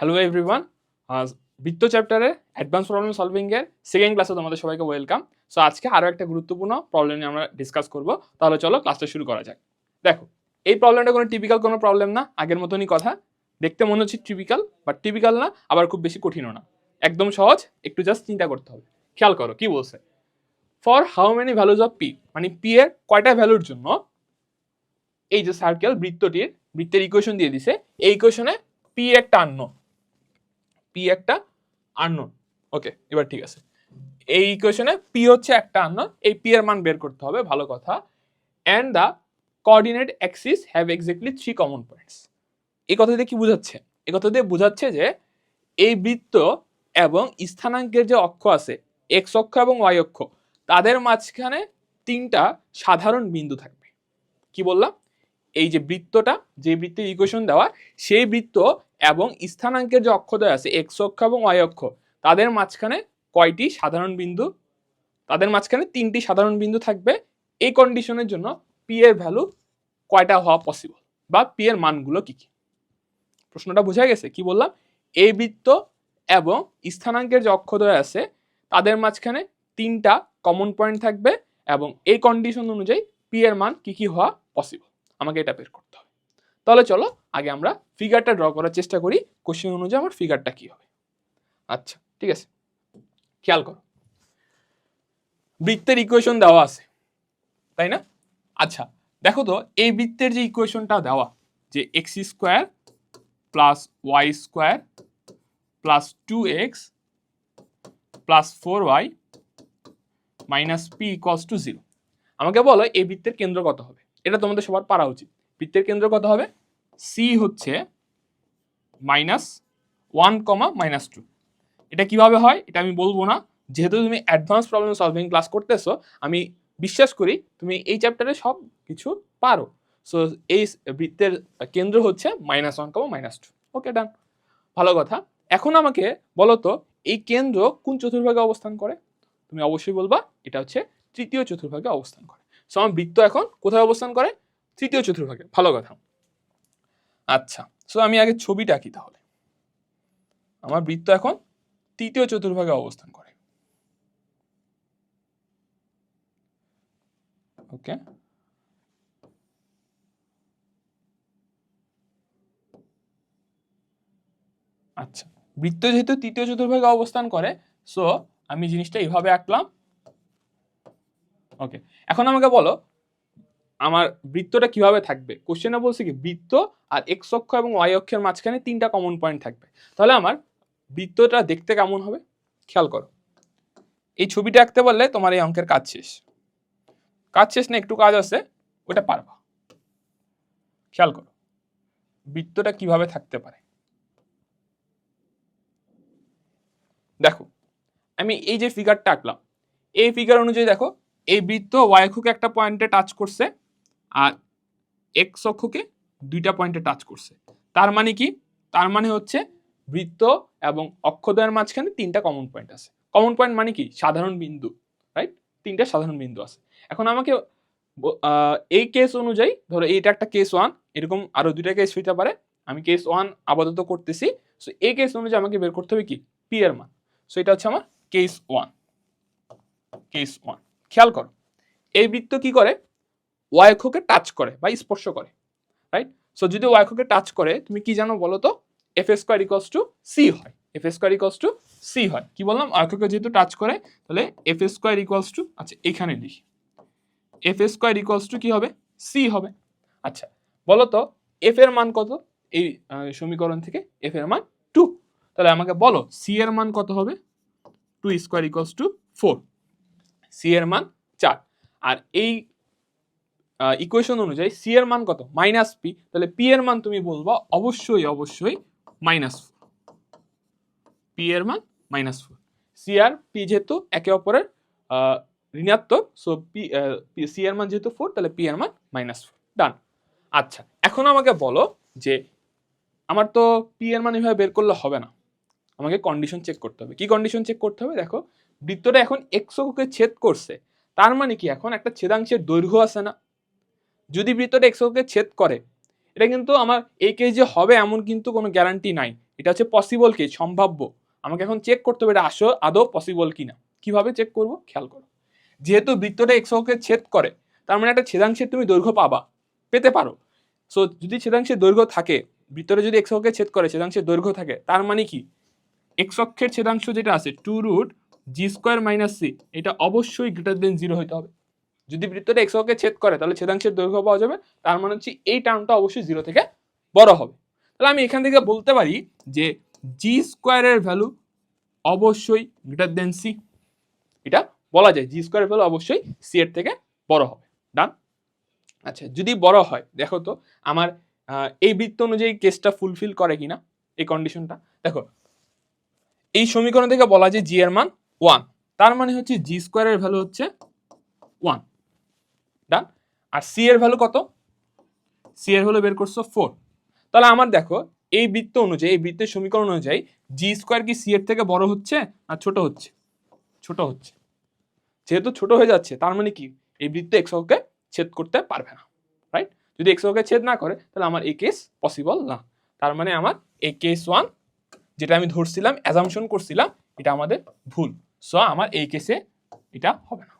Hello everyone বৃত্ত চ্যাপ্টারে advance problem সলভিংয়ের second ক্লাসে তোমাদের সবাইকে ওয়েলকাম সো আজকে আরও একটা গুরুত্বপূর্ণ প্রবলেম নিয়ে আমরা ডিসকাস করব। তাহলে চলো ক্লাসটা শুরু করা যাক। দেখো, এই প্রবলেমটা কোনো টিপিক্যাল কোনো প্রবলেম না, আগের মতনই কথা। দেখতে মনে হচ্ছে টিপিক্যাল বাট টিপিক্যাল না, আবার খুব বেশি কঠিনও না। একদম সহজ, একটু জাস্ট চিন্তা করতে হবে। খেয়াল করো, কি বলছে? For how many values of P মানে পি এর কয়টা ভ্যালুর জন্য এই যে সার্কেল বৃত্তটির, বৃত্তের ইকুয়েশন দিয়ে দিছে, এই ইকুয়েশনে পি একটা আন্ন। পি একটা আননোন ওকে এবার ঠিক আছে। এই ইকুয়েশনে পি হচ্ছে একটা আননোন এই পি এর মান বের করতে হবে, ভালো কথা। And the coordinate axes have exactly three common points এই কথা দিয়ে কি বোঝাচ্ছে? এই কথা দিয়ে বোঝাচ্ছে যে এই বৃত্ত এবং স্থানাঙ্কের যে অক্ষ আছে এক্স অক্ষ এবং ওয়াই অক্ষ, তাদের মাঝখানে তিনটা সাধারণ বিন্দু থাকবে। কি বললাম? এই যে বৃত্তটা, যে বৃত্তের ইকুয়েশন দেওয়া, সেই বৃত্ত এবং স্থানাঙ্কের যে অক্ষদয় আছে এক্স অক্ষ এবং ওয়াই অক্ষ, তাদের মাঝখানে কয়টি সাধারণ বিন্দু? তাদের মাঝখানে তিনটি সাধারণ বিন্দু থাকবে। এই কন্ডিশনের জন্য পি এর ভ্যালু কয়টা হওয়া পসিবল বা পি এর মানগুলো কি কি? প্রশ্নটা বোঝা গেছে? কি বললাম? এই বৃত্ত এবং স্থানাঙ্কের যে অক্ষদয় আছে, তাদের মাঝখানে তিনটা কমন পয়েন্ট থাকবে এবং এই কন্ডিশন অনুযায়ী পি এর মান কি কি হওয়া পসিবল আমাকে এটা বের করতে তাহলে চলো আগে আমরা ফিগারটা ড্র করার চেষ্টা করি। কোশ্চেন অনুযায়ী আমার ফিগারটা কি হবে? আচ্ছা ঠিক আছে। খেয়াল করো। বৃত্তের ইকুয়েশন দেওয়া আছে, তাই না? আচ্ছা দেখো তো, এই বৃত্তের যে ইকুয়েশনটা দেওয়া, যে x square plus y square plus two x plus four y minus P equals to zero আমাকে বলো, এই বৃত্তের কেন্দ্র কত হবে? এটা তোমাদের সবার পারা উচিত। বৃত্তের কেন্দ্র কত হবে? সি হচ্ছে minus one comma minus two এটা কীভাবে হয়? এটা আমি বলব না। যেহেতু তুমি অ্যাডভান্স প্রবলেম সলভিং ক্লাস করতেছো, আমি বিশ্বাস করি তুমি এই চ্যাপ্টারে সব কিছু পারো। সো এই বৃত্তের কেন্দ্র হচ্ছে minus one comma minus two okay done ভালো কথা। এখন আমাকে বলো তো এই কেন্দ্র কোন চতুর্ভাগে অবস্থান করে? তুমি অবশ্যই বলবা, এটা হচ্ছে তৃতীয় চতুর্ভাগে অবস্থান করে। সো আমার বৃত্ত এখন কোথায় অবস্থান করে? তৃতীয় চতুর্ভাগে। ভালো কথা। আচ্ছা সো আমি আগে ছবিটা আঁকি তাহলে। আমার বৃত্ত এখন তৃতীয় চতুর্ভাগে অবস্থান করে। ওকে আচ্ছা বৃত্ত যেহেতু তৃতীয় চতুর্ভাগে অবস্থান করে সো আমি জিনিসটা এইভাবে আঁকলাম। ওকে এখন আমাকে বলো আমার বৃত্তটা কীভাবে থাকবে? কোশ্চেনে বলছে কি, বৃত্ত আর এক্স অক্ষ এবং ওয়াই অক্ষের মাঝখানে তিনটা কমন পয়েন্ট থাকবে। তাহলে আমার বৃত্তটা দেখতে কেমন হবে? খেয়াল করো। এই ছবিটা আঁকতে পারলে তোমার এই অঙ্কের কাজ শেষ। কাজ শেষ না, একটু কাজ আছে, ওটা পারবা। খেয়াল করো। বৃত্তটা কীভাবে থাকতে পারে? দেখো, আমি এই যে ফিগারটা আঁকলাম, এই ফিগার অনুযায়ী দেখো, এই বৃত্ত ওয়াই অক্ষকে একটা পয়েন্টে টাচ করছে আর এক্স অক্ষকে দুইটা পয়েন্টে টাচ করছে। তার মানে কি? তার মানে হচ্ছে বৃত্ত এবং অক্ষদ্বয়ের মাঝখানে তিনটা কমন পয়েন্ট আছে। কমন পয়েন্ট মানে কি? সাধারণ বিন্দু রাইট তিনটা সাধারণ বিন্দু আছে। এখন আমাকে এই কেস অনুযায়ী ধরো এইটা একটা কেস ওয়ান এরকম আরও দুইটা কেস হইতে পারে। আমি কেস ওয়ান আপাতত করতেছি। সো এই কেস অনুযায়ী আমাকে বের করতে হবে কি? পি এর মান। সো এটা হচ্ছে আমার কেস ওয়ান কেস ওয়ান খেয়াল করো। এই বৃত্ত কি করে? ওয়াই টাচ করে বা স্পর্শ করে রাইট সো যদি ওয়াই টাচ করে, তুমি কি জানো বলো তো? F square equals to C হয়। F square equals to C হয়। কি বললাম? অক্ষকে যেহেতু টাচ করে, তাহলে এফ স্কোয়ার ইকুয়ালস টু আচ্ছা এখানে লিখি। এফ স্কোয়ার ইকুয়ালস টু কি হবে? সি হবে। আচ্ছা বলো তো এফ এর মান কত? এই সমীকরণ থেকে এফ এর মান টু তাহলে আমাকে বলো সি এর মান কত হবে? Two square equals to four C এর মান চার। আর এই ইকুয়েশন অনুযায়ী সি এর মান কত? মাইনাস পি তাহলে পি এর মান তুমি বলবা অবশ্যই অবশ্যই মাইনাস ফোর পি এর মান মাইনাস ফোর সি আর পি যেহেতু একে অপরের ঋণাত্মক সো পি সি এর মান যেহেতু ফোর তাহলে পি এর মান মাইনাস ফোর ডান আচ্ছা এখন আমাকে বলো যে আমার তো পি এর মান এভাবে বের করলে হবে না। আমাকে কন্ডিশন চেক করতে হবে। কি কন্ডিশন চেক করতে হবে? দেখো, বৃত্তটা এখন এক্সকে ছেদ করছে। তার মানে কি এখন একটা ছেদাংশের দৈর্ঘ্য আছে না? যদি বৃত্তটা এক্সকে ছেদ করে, এটা কিন্তু আমার এই কেস যে হবে এমন কিন্তু কোনো গ্যারান্টি নাই। এটা হচ্ছে পসিবল কেস সম্ভাব্য। আমাকে এখন চেক করতে হবে এটা আসো আদৌ পসিবল কিনা। কীভাবে চেক করব? খেয়াল করো। যেহেতু বৃত্তটা এক্স অক্ষকে ছেদ করে, তার মানে একটা ছেদাংশের তুমি দৈর্ঘ্য পাবা, পেতে পারো। সো যদি ছেদাংশের দৈর্ঘ্য থাকে বৃত্তটা যদি এক্স অক্ষকে ছেদ করে, ছেদাংশের দৈর্ঘ্য থাকে, তার মানে কি? এক্স অক্ষের ছেদাংশ যেটা আছে two root G square minus C এটা অবশ্যই গ্রেটার দেন জিরো হতে হবে। যদি বৃত্তটা এক্স অক্ষকে ছেদ করে, তাহলে ছেদাংশের দৈর্ঘ্য পাওয়া যাবে। তার মানে হচ্ছে এই টার্মটা অবশ্যই জিরো থেকে বড় হবে। তাহলে আমি এখান থেকে বলতে পারি যে জি স্কোয়ারের ভ্যালু অবশ্যই গ্রেটার দেন সি এটা বলা যায় জি স্কোয়ারের ভ্যালু অবশ্যই সি এর থেকে বড় হবে। ডান আচ্ছা যদি বড় হয়, দেখো তো, আমার এই বৃত্ত অনুযায়ী কেসটা ফুলফিল করে কিনা, এই কন্ডিশনটা দেখো, এই সমীকরণ থেকে বলা যায় জি এর মান ওয়ান তার মানে হচ্ছে জি স্কোয়ারের ভ্যালু হচ্ছে ওয়ান ডান আর সি এর ভ্যালু কত? সি এর ভ্যালু বের করছ ফোর তাহলে আমার দেখো, এই বৃত্ত অনুযায়ী, এই বৃত্তের সমীকরণ অনুযায়ী জি স্কোয়ার কি সি এর থেকে বড় হচ্ছে আর ছোট হচ্ছে? ছোট হচ্ছে। যেহেতু ছোট হয়ে যাচ্ছে, তার মানে কি? এই বৃত্ত এক্স অক্ষকে ছেদ করতে পারবে না রাইট যদি এক্স অক্ষকে ছেদ না করে, তাহলে আমার এই কেস পসিবল না। তার মানে আমার এই কেস ওয়ান যেটা আমি ধরছিলাম অ্যাজামশন করছিলাম, এটা আমাদের ভুল। সো আমার এই কেসে এটা হবে না।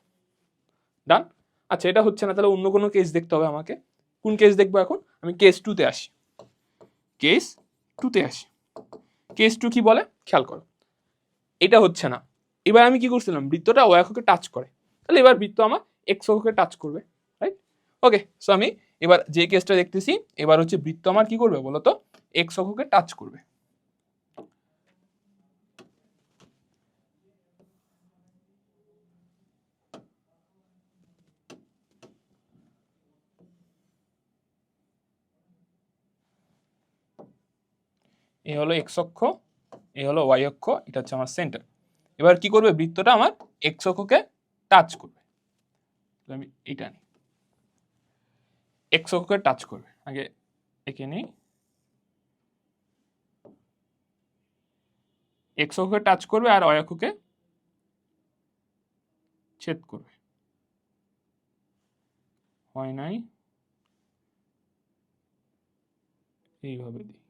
ডান আচ্ছা এটা হচ্ছে না, তাহলে অন্য কোনো কেস দেখতে হবে আমাকে। কোন কেস দেখব এখন? আমি কেস টুতে আসি। কেস টুতে আসি। কেস টু কি বলে? খেয়াল করো। এটা হচ্ছে না। এবার আমি কি করছিলাম? বৃত্তটা ও এককে টাচ করে। তাহলে এবার বৃত্ত আমার এক্স অক্ষকে টাচ করবে রাইট ওকে সো আমি এবার যে কেসটা দেখতেছি, এবার হচ্ছে বৃত্ত আমার কি করবে বলো তো এক্স অক্ষকে টাচ করবে। এই হলো এক্স অক্ষ এই হলো ওয়াই অক্ষ, এটা হচ্ছে আমার সেন্টার এবার কি করবে? বৃত্তটা আমার এক্স অক্ষকে টাচ করবে। আমি এটা নিই এক্স অক্ষকে টাচ করবে। আগে একে নিই। এক্স অক্ষকে টাচ করবে আর ওয়াই অক্ষকে ছেদ করবে। হয় নাই? এইভাবে দিই।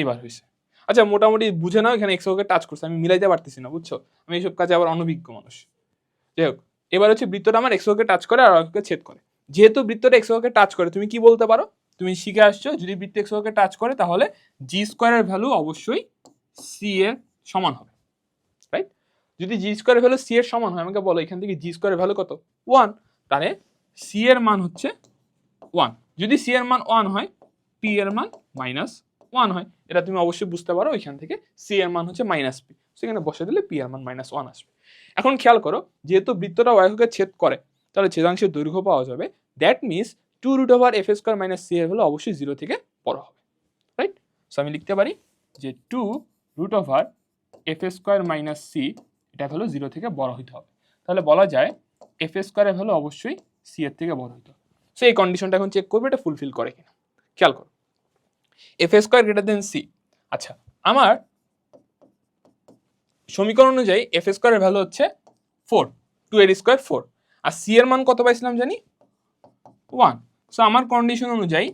এইবার হয়েছে আচ্ছা মোটামুটি বুঝে নাও, এখানে এক্স ওকে টাচ করছে। আমি মিলাইতে পারতেছি না, বুঝছ? আমি এইসব কাজে আবার অনভিজ্ঞ মানুষ। যাই হোক, এবার হচ্ছে বৃত্তটা আমার এক্স ওকে টাচ করে আর ওকে ছেদ করে। যেহেতু বৃত্তটা এক্স ওকে টাচ করে, তুমি কি বলতে পারো? তুমি শিখে আসছো, যদি বৃত্ত এক্স ওকে টাচ করে, তাহলে জি স্কোয়ারের ভ্যালু অবশ্যই সি এর সমান হবে রাইট যদি জি স্কোয়ারের ভ্যালু সি এর সমান হয়, আমাকে বলো, এখান থেকে জি স্কোয়ারের ভ্যালু কত? ওয়ান তাহলে সি এর মান হচ্ছে ওয়ান যদি সি এর মান ওয়ান হয় পি এর মান মাইনাস ওয়ান হয়, এটা তুমি অবশ্যই বুঝতে পারো এখান থেকে সি এর মান হচ্ছে মাইনাস পি সেখানে বসে দিলে পি এর মান মাইনাস ওয়ান আসবে। এখন খেয়াল করো, যেহেতু বৃত্তটা ওয়াইকে ছেদ করে, তাহলে ছেদাংশের দৈর্ঘ্য পাওয়া যাবে। That means two root over F square minus C এর হলো অবশ্যই জিরো থেকে বড় হবে রাইট সো আমি লিখতে পারি যে two root over F square minus C এটা হলো জিরো থেকে বড় হইতে হবে। তাহলে বলা যায় এফ স্কোয়ারের হলো অবশ্যই সি এর থেকে বড় হইতে হবে। সো এই কন্ডিশনটা এখন চেক করবে, এটা ফুলফিল করে কিনা। খেয়াল করো। F square greater than C আচ্ছা আমার সমীকরণ অনুযায়ী এফ স্কোয়ারের ভ্যালু হচ্ছে ফোর টু এর স্কোয়ার ফোর আর সি এর মান কত পাইছিলাম জানি? ওয়ান সো আমার কন্ডিশন অনুযায়ী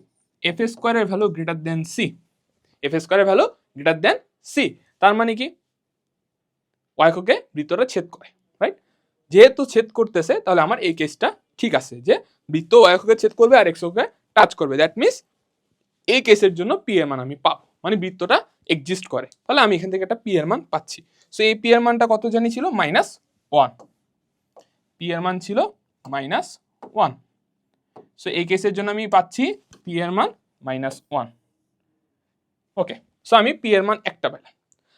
এফ স্কোয়ারের value greater than C F স্কোয়ারের ভ্যালু গ্রেটার দেন সি তার মানে কি? ওয়াইকোকে বৃত্তটা ছেদ করে রাইট যেহেতু ছেদ করতেছে, তাহলে আমার এই কেসটা ঠিক আছে যে বৃত্ত ওয়াইকোকে ছেদ করবে আর এক্সোকে টাচ করবে। দ্যাট মিনস এই কেসের জন্য পি এর মান আমি পাবো। মানে বৃত্তটা এক্সিস্ট করে। তাহলে আমি এখান থেকে একটা পি এর মান পাচ্ছি। সো এই পি এর মানটা কত জানি ছিল? মাইনাস ওয়ান পি এর মান ছিল মাইনাস ওয়ান সো এই কেসের জন্য আমি পাচ্ছি পি এর মান মাইনাস ওয়ান ওকে সো আমি পি এর মান একটা পেলাম।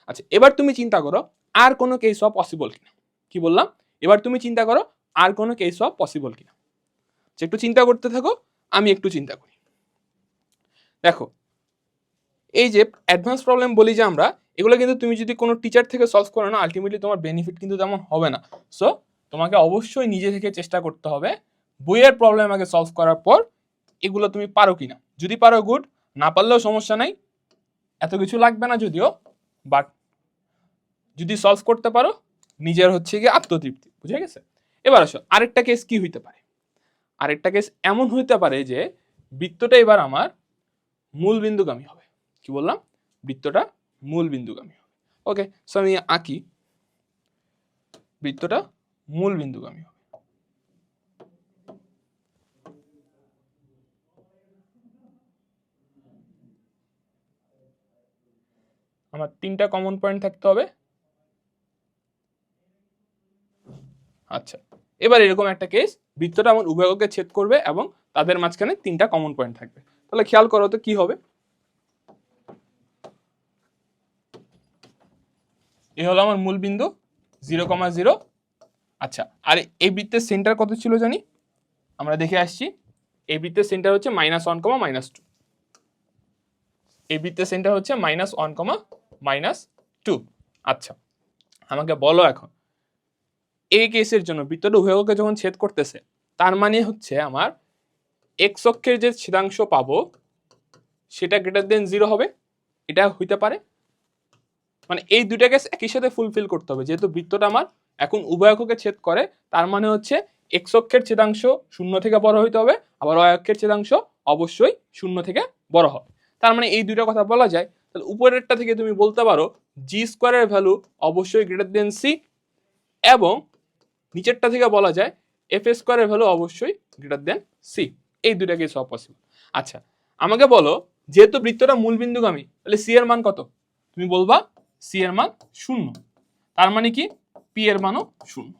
আচ্ছা এবার তুমি চিন্তা করো আর কোনো কেস হওয়া পসিবল কিনা? কি বললাম? এবার তুমি চিন্তা করো আর কোনো কেস হওয়া পসিবল কিনা? আচ্ছা, একটু চিন্তা করতে থাকো আমি একটু চিন্তা করি। দেখো, এই যে অ্যাডভান্স প্রবলেম বলি যে আমরা, এগুলো কিন্তু তুমি যদি কোনো টিচার থেকে সলভ করো না আলটিমেটলি তোমার বেনিফিট কিন্তু তেমন হবে না। সো তোমাকে অবশ্যই নিজে থেকে চেষ্টা করতে হবে বইয়ের প্রবলেম আগে সলভ করার পর এগুলো তুমি পারো কিনা। যদি পারো গুড না পারলেও সমস্যা নাই। এত কিছু লাগবে না যদিও বাট যদি সলভ করতে পারো, নিজের হচ্ছে গিয়ে আত্মতৃপ্তি, বুঝে গেছে? এবার আসো, আরেকটা কেস কি হইতে পারে? আরেকটা কেস এমন হইতে পারে যে, বৃত্তটা এবার আমার মূল বিন্দুগামী হবে। কি বললাম? বৃত্তটা মূল হবে। ওকে সো আমি আঁকি। বৃত্তটা মূল বিন্দুগামী হবে। আমার তিনটা কমন পয়েন্ট থাকতে হবে। আচ্ছা এবার এরকম একটা কেস বৃত্তটা আমার উভয়কে ছেদ করবে এবং তাদের মাঝখানে তিনটা কমন পয়েন্ট থাকবে। তাহলে খেয়াল করো তো কি হবে। এ হলো আমার মূল বিন্দু, জিরো কমা জিরো। আচ্ছা আর এই বৃত্তের সেন্টার কত ছিল জানি? আমরা দেখে আসছি এই বৃত্তের সেন্টার হচ্ছে minus one comma minus two এই বৃত্তের সেন্টার হচ্ছে minus one comma minus two আচ্ছা আমাকে বলো এখন এই কেসের জন্য বৃত্তটা উভয়কে যখন ছেদ করতেছে, তার মানে হচ্ছে আমার এক্স অক্ষের যে ছেদাংশ পাবো, সেটা গ্রেটার দেন জিরো হবে। এটা হইতে পারে। মানে এই দুইটা কেস একই সাথে ফুলফিল করতে হবে। যেহেতু বৃত্তটা আমার এখন উভয় অক্ষকে ছেদ করে, তার মানে হচ্ছে এক্স অক্ষের ছেদাংশ শূন্য থেকে বড় হইতে হবে, আবার ওয়াই অক্ষের ছেদাংশ অবশ্যই শূন্য থেকে বড় হবে। তার মানে এই দুইটা কথা বলা যায়। তাহলে উপরেরটা থেকে তুমি বলতে পারো জি স্কোয়ারের ভ্যালু অবশ্যই গ্রেটার দেন সি এবং নিচেরটা থেকে বলা যায় এফ স্কোয়ারের ভ্যালু অবশ্যই গ্রেটার দেন সি এই দুইটা কেস পসিবল আচ্ছা আমাকে বলো, যেহেতু বৃত্তটা মূল বিন্দুগামী, তাহলে সি এর মান কত? তুমি বলবা সি এর মান শূন্য। তার মানে কি? পি এর মানও শূন্য।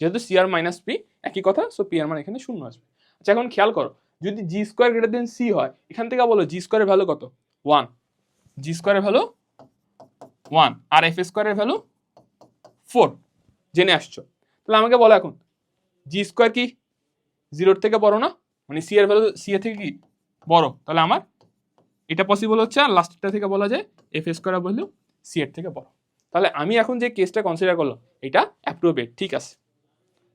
যেহেতু সি আর মাইনাস পি একই কথা সো পি এর মান এখানে শূন্য আসবে। আচ্ছা এখন খেয়াল করো, যদি G square greater than C হয়, এখান থেকে বলো জি স্কোয়ারের ভ্যালু কত? ওয়ান জি স্কোয়ারের ভ্যালু ওয়ান আর এফ স্কোয়ারের ভ্যালু ফোর জেনে আসছো? তাহলে আমাকে বলো এখন জি স্কোয়ার কি? জিরোর থেকে বড় না? মানে সি এর ভ্যালু সি এর থেকে কি বড়? তাহলে আমার এটা পসিবল হচ্ছে আর লাস্টটা থেকে বলা যায় এফ স্কোয়ার ভ্যালু সি এর থেকে বড়। তাহলে আমি এখন যে কেসটা কনসিডার করলাম, এটা অ্যাপ্রোপ্রিয়েট ঠিক আছে?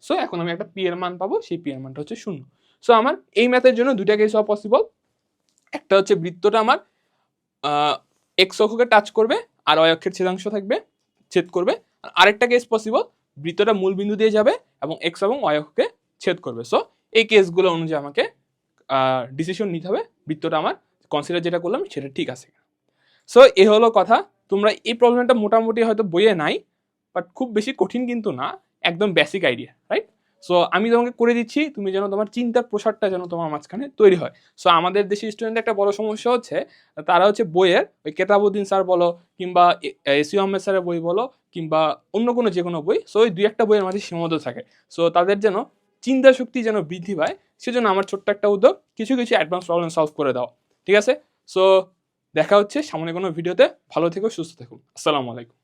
সো এখন আমি একটা পি এর মান পাবো, সেই পি এর মানটা হচ্ছে শূন্য। সো আমার এই ম্যাথের জন্য দুইটা কেস হওয়া পসিবল একটা হচ্ছে বৃত্তটা আমার এক্স অক্ষকে টাচ করবে আর অয় অক্ষের ছেদাংশ থাকবে, ছেদ করবে। আর আরেকটা কেস পসিবল বৃত্তটা মূল বিন্দু দিয়ে যাবে এবং এক্স এবং ওয়াই অক্ষকে ছেদ করবে। সো এই কেসগুলো অনুযায়ী আমাকে ডিসিশন নিতে হবে, বৃত্তটা আমার কনসিডার যেটা করলাম সেটা ঠিক আছে সো এ হলো কথা, তোমরা এই প্রবলেমটা মোটামুটি হয়তো বইয়ে নাই বাট খুব বেশি কঠিন কিন্তু না, একদম বেসিক আইডিয়া রাইট সো আমি তোমাকে করে দিচ্ছি, তুমি যেন তোমার চিন্তার প্রসারটা যেন তোমার মাঝখানে তৈরি হয়। সো আমাদের দেশের স্টুডেন্টের একটা বড় সমস্যা হচ্ছে, তারা হচ্ছে বইয়ের, ওই কেতাবুদ্দিন স্যার বলো, কিংবা এসিউ আহমেদ স্যারের বই বলো, কিংবা অন্য কোনো যে কোনো বই সো ওই দুই একটা বইয়ের মাঝে সীমাবদ্ধ থাকে। সো তাদের যেন চিন্তা শক্তি যেন বৃদ্ধি পায়, সেজন্য আমার ছোট্ট একটা উদ্যোগ, কিছু কিছু অ্যাডভান্স প্রবলেম সলভ করে দাও। ঠিক আছে? সো দেখা হচ্ছে সামনে কোনো ভিডিওতে ভালো থেকো, সুস্থ থেকো। আসসালামু আলাইকুম।